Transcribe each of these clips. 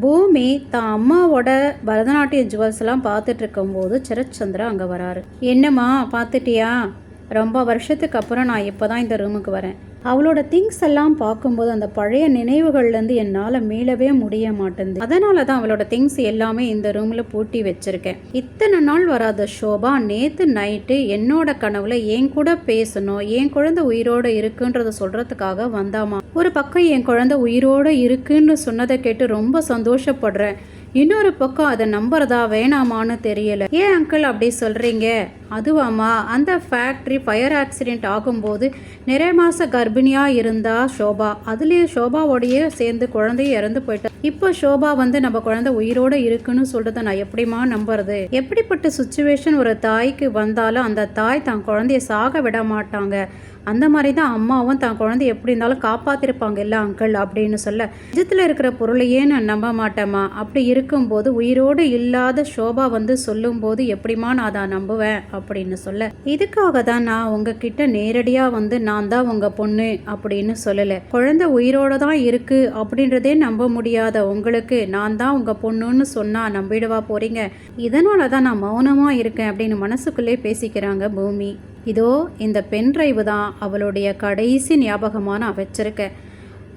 பூமி தான் அம்மாவோட பரதநாட்டிய ஜுவல்ஸ் எல்லாம் பார்த்துட்டு இருக்கும்போது சரத்சந்திரா அங்கே வராரு. என்னம்மா பார்த்துட்டியா? ரொம்ப வருஷத்துக்கு அப்புறம் நான் இப்போ தான் இந்த ரூமுக்கு வரேன். அவளோட திங்ஸ் எல்லாம் பார்க்கும்போது அந்த பழைய நினைவுகள்லேருந்து என்னால் மீளவே முடிய மாட்டேங்குது. அதனால தான் அவளோட திங்ஸ் எல்லாமே இந்த ரூமில் பூட்டி வச்சிருக்கேன். இத்தனை நாள் வராத ஷோபா நேற்று நைட்டு என்னோட கனவுல என் கூட பேசணும் என் குழந்தை உயிரோட இருக்குன்றத சொல்கிறதுக்காக வந்தாமா? ஒரு பக்கம் என் குழந்தை உயிரோடு இருக்குன்னு சொன்னதை கேட்டு ரொம்ப சந்தோஷப்படுறேன். இன்னொரு பக்கம் அதை நம்புறதா வேணாமான்னு தெரியல. ஏன் அங்கிள் அப்படி சொல்கிறீங்க அதுவாம்மா அந்த ஃபேக்ட்ரி ஃபயர் ஆக்சிடெண்ட் ஆகும்போது நிறைய மாத கர்ப்பிணியாக இருந்தா ஷோபா. அதுலேயே ஷோபாவோடையே சேர்ந்து குழந்தையும் இறந்து போயிட்டா. இப்போ ஷோபா வந்து நம்ம குழந்தை உயிரோட இருக்குன்னு சொல்கிறத நான் எப்படிம்மா நம்புறது? எப்படிப்பட்ட சுச்சுவேஷன் ஒரு தாய்க்கு வந்தாலும் அந்த தாய் தான் குழந்தைய சாக விட மாட்டாங்க. அந்த மாதிரி தான் அம்மாவும் தான் குழந்தை எப்படி இருந்தாலும் காப்பாத்திருப்பாங்க. இல்லை அங்கிள் அப்படின்னு சொல்ல நிஜத்தில் இருக்கிற பொருளையே நான் நம்ப மாட்டேம்மா. அப்படி இருக்கும்போது உயிரோடு இல்லாத ஷோபா வந்து சொல்லும்போது எப்படிம்மா நான் அதை நம்புவேன்? அப்படின்னு சொல்ல இதுக்காக தான் நான் உங்ககிட்ட நேரடியாக வந்து நான் தான் உங்க பொண்ணு அப்படின்னு சொல்லலை. குழந்தை உயிரோட தான் இருக்கு அப்படின்றதே நம்ப முடியாத உங்களுக்கு நான் தான் உங்க பொண்ணுன்னு சொன்னா நம்பிடுவா போறீங்க. இதனால தான் நான் மௌனமா இருக்கேன் அப்படின்னு மனசுக்குள்ளே பேசிக்கிறாங்க பூமி. இதோ இந்த பென் டிரைவு தான் அவளுடைய கடைசி ஞாபகமாக நான் வச்சிருக்கேன்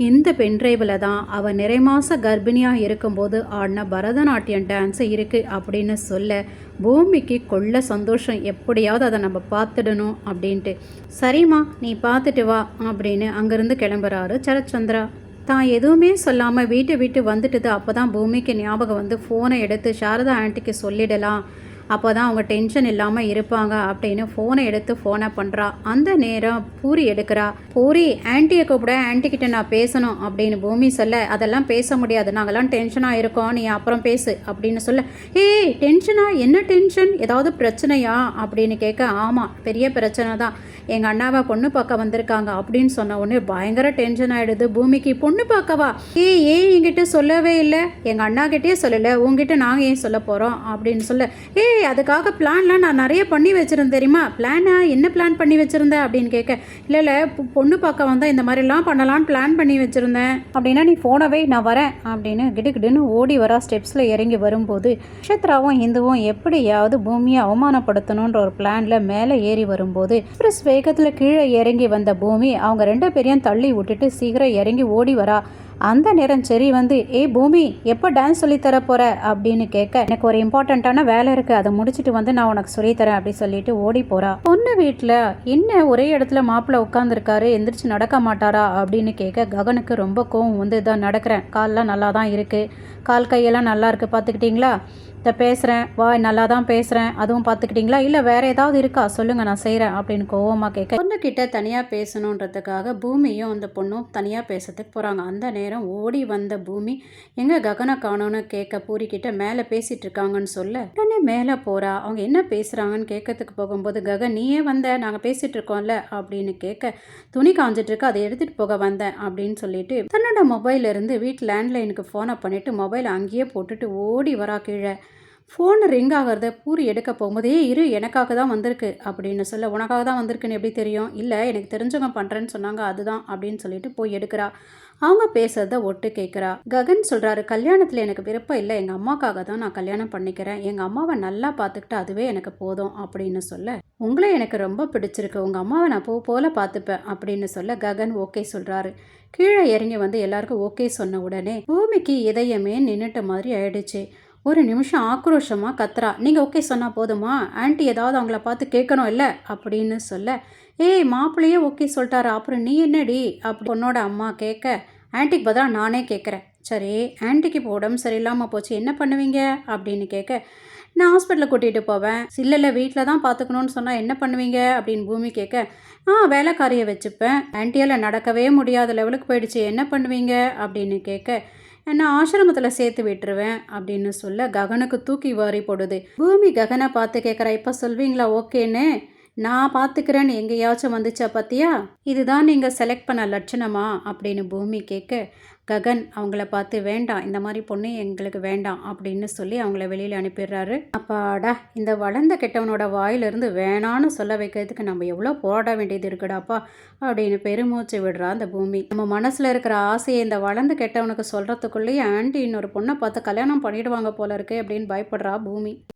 இந்த பென் டிரைவில் தான் அவள் நிறை மாத கர்ப்பிணியாக இருக்கும்போது ஆடின பரதநாட்டியம் டான்ஸ் இருக்குது அப்படின்னு சொல்ல பூமிக்கு கொள்ள சந்தோஷம் எப்படியாவது அதை நம்ம பார்த்துடணும் அப்படின்ட்டு. சரிம்மா நீ பார்த்துட்டு வா அப்படின்னு அங்கேருந்து கிளம்புறாரு சரச்சந்திரா தான் எதுவுமே சொல்லாமல் வீட்டை விட்டு வந்துட்டுது அப்போ தான் பூமிக்கு ஞாபகம் வந்து ஃபோனை எடுத்து சாரதா ஆண்டிக்கு சொல்லிடலாம். அப்போ தான் அவங்க டென்ஷன் இல்லாமல் இருப்பாங்க அப்படின்னு ஃபோனை எடுத்து ஃபோனை பண்ணுறா அந்த நேரம் பூரி எடுக்கிறா. பூரி ஆன்ட்டியை கூப்பிட ஆன்ட்டி கிட்ட நான் பேசணும் அப்படின்னு பூமி சொல்ல அதெல்லாம் பேச முடியாது. நாங்கள்லாம் டென்ஷனாக இருக்கோம். நீ அப்புறம் பேசு அப்படின்னு சொல்ல ஏய் டென்ஷனா என்ன டென்ஷன் ஏதாவது பிரச்சனையா? அப்படின்னு கேட்க ஆமாம் பெரிய பிரச்சனை தான். எங்கள் அண்ணாவை பொண்ணு பார்க்க வந்திருக்காங்க அப்படின்னு சொன்ன உடனே பயங்கர டென்ஷன் ஆகிடுது பூமிக்கு. பொண்ணு பார்க்கவா ஏய் ஏன் என்கிட்ட சொல்லவே இல்லை? எங்கள் அண்ணா கிட்டே சொல்லலை. உங்ககிட்ட நாங்கள் ஏன் சொல்ல போகிறோம் அப்படின்னு சொல்ல ஏய் அதுக்காக பிளான்லாம் நான் நிறைய பண்ணி வச்சுருந்தேன் தெரியுமா? பிளானா என்ன பிளான் பண்ணி வச்சுருந்தேன் அப்படின்னு கேட்க இல்லை இல்லை பொ- பொண்ணு பார்க்க வந்தால் இந்த மாதிரிலாம் பண்ணலான்னு பிளான் பண்ணி வச்சுருந்தேன். அப்படின்னா நீ ஃபோனவே நான் வரேன். அப்படின்னு கிடுகிடுன்னு ஓடி வரா ஸ்டெப்ஸில் இறங்கி வரும்போது நட்சத்திராவும் இந்துவும் எப்படியாவது பூமியை அவமானப்படுத்தணுன்ற ஒரு பிளானில் மேலே ஏறி வரும்போது எக்ஸ்பிரஸ் வேகத்தில் கீழே இறங்கி வந்த பூமி அவங்க ரெண்டு பேரையும் தள்ளி விட்டுட்டு சீக்கிரம் இறங்கி ஓடி வரா. அந்த நேரம் சரி வந்து ஏய் பூமி எப்போ டான்ஸ் சொல்லித்தர தர அப்படின்னு கேட்க எனக்கு ஒரு இம்பார்ட்டண்ட்டான வேலை இருக்குது அதை முடிச்சுட்டு வந்து நான் உனக்கு சொல்லித்தரேன் தரேன் சொல்லிட்டு ஓடி போகிறா பொண்ணு வீட்டில் என்ன ஒரே இடத்துல மாப்பிள்ளை உட்காந்துருக்காரு எந்திரிச்சு நடக்க மாட்டாரா? அப்படின்னு கேட்க ககனுக்கு ரொம்ப கோவம் வந்து இதான் நடக்கிறேன். கால்லாம் நல்லா தான் இருக்குது கால் கையெல்லாம் நல்லா இருக்குது பார்த்துக்கிட்டிங்களா? இதை பேசுகிறேன் வாய் நல்லா தான் பேசுகிறேன் அதுவும் பார்த்துக்கிட்டிங்களா? இல்லை வேறு ஏதாவது இருக்கா? சொல்லுங்கள் நான் செய்கிறேன் அப்படின்னு கோவமாக கேட்க பொண்ணுக்கிட்ட தனியாக பேசணுன்றதுக்காக பூமியும் அந்த பொண்ணும் தனியாக பேசுறதுக்கு போகிறாங்க அந்த நேரம் ஓடி வந்த பூமி எங்கே ககனை காணோன்னு கேட்க பூரிக்கிட்ட மேலே பேசிகிட்டு இருக்காங்கன்னு சொல்ல உடனே மேலே போகிறா அவங்க என்ன பேசுகிறாங்கன்னு கேட்கறதுக்கு போகும்போது ககன் நீயே வந்த நாங்கள் பேசிகிட்டு இருக்கோம்ல அப்படின்னு கேட்க துணி காஞ்சிட்ருக்கு அதை எடுத்துகிட்டு போக வந்தேன் அப்படின்னு சொல்லிட்டு தன்னோட மொபைல்ல இருந்து வீட்டு லேண்ட்லைனுக்கு ஃபோனை பண்ணிவிட்டு மொபைல் அங்கேயே போட்டுட்டு ஓடி வரா கீழே. ஃபோன் ரிங் ஆகிறத பூரி எடுக்க போகும்போதே இரு எனக்காக தான் வந்திருக்கு. அப்படின்னு சொல்ல உனக்காக தான் வந்திருக்குன்னு எப்படி தெரியும்? இல்லை எனக்கு தெரிஞ்சவங்க பண்ணுறேன்னு சொன்னாங்க அதுதான் அப்படின்னு சொல்லிட்டு போய் எடுக்கிறா. அவங்க பேசுறத ஒட்டு கேட்குறா ககன் சொல்கிறாரு கல்யாணத்தில் எனக்கு விருப்பம் இல்லை. எங்கள் அம்மாக்காக தான் நான் கல்யாணம் பண்ணிக்கிறேன். எங்கள் அம்மாவை நல்லா பார்த்துக்கிட்டு அதுவே எனக்கு போதும் அப்படின்னு சொல்ல உங்களை எனக்கு ரொம்ப பிடிச்சிருக்கு. உங்கள் அம்மாவை நான் பூ போல பார்த்துப்பேன் அப்படின்னு சொல்ல ககன் ஓகே சொல்கிறாரு கீழே இறங்கி வந்து எல்லாருக்கும் ஓகே சொன்ன உடனே பூமிக்கு இதயமே நின்றுட்ட மாதிரி ஆயிடுச்சு. ஒரு நிமிஷம் ஆக்ரோஷமாக கத்துறா. நீங்கள் ஓகே சொன்னால் போதுமா? ஆன்ட்டி ஏதாவது அவங்கள பார்த்து கேட்கணும் இல்லை? அப்படின்னு சொல்ல. ஏய் மாப்பிள்ளையே ஓகே சொல்லிட்டாரு? அப்புறம் நீ என்னடி? அப்படி பொண்ணோட அம்மா கேட்க. ஆன்ட்டிக்கு பதிலாக நானே கேட்குறேன். சரி ஆன்ட்டிக்கு இப்போ உடம்பு சரியில்லாமல் போச்சு. என்ன பண்ணுவீங்க? அப்படின்னு கேட்க. நான் ஹாஸ்பிட்டலில் கூட்டிகிட்டு போவேன். இல்லை இல்லை வீட்டில் தான் பார்த்துக்கணுன்னு சொன்னால் என்ன பண்ணுவீங்க? அப்படின்னு பூமி கேட்க. ஆ வேலைக்காரியை வச்சுப்பேன். ஆன்ட்டியால் நடக்கவே முடியாத லெவலுக்கு போயிடுச்சு. என்ன பண்ணுவீங்க? அப்படின்னு கேட்க. நான் ஆசிரமத்தில் சேர்த்து விட்டுருவேன் அப்படின்னு சொல்ல ககனுக்கு தூக்கி வாரி போடுது. பூமி ககனை பார்த்து கேட்குறா இப்போ சொல்வீங்களா? ஓகேன்னு. நான் பார்த்துக்கிறேன்னு எங்கேயாச்சும் வந்துச்சா பார்த்தியா இதுதான் நீங்கள் செலக்ட் பண்ண லட்சணமா? அப்படின்னு பூமி கேட்க ககன் அவங்கள பார்த்து வேண்டாம் இந்த மாதிரி பொண்ணு எங்களுக்கு வேண்டாம் அப்படின்னு சொல்லி அவங்கள வெளியில் அனுப்பிடுறாரு. அப்பாடா இந்த வளர்ந்த கெட்டவனோட வாயிலிருந்து வேணான்னு சொல்ல வைக்கிறதுக்கு நம்ம எவ்வளோ போராட வேண்டியது இருக்குடாப்பா அப்படின்னு பெருமூச்சு விடுறா அந்த பூமி. நம்ம மனசில் இருக்கிற ஆசையை இந்த வளர்ந்து கெட்டவனுக்கு சொல்கிறதுக்குள்ளேயே ஆண்டி இன்னொரு பொண்ணை பார்த்து கல்யாணம் பண்ணிடுவாங்க போல இருக்கு அப்படின்னு பயப்படுறா பூமி.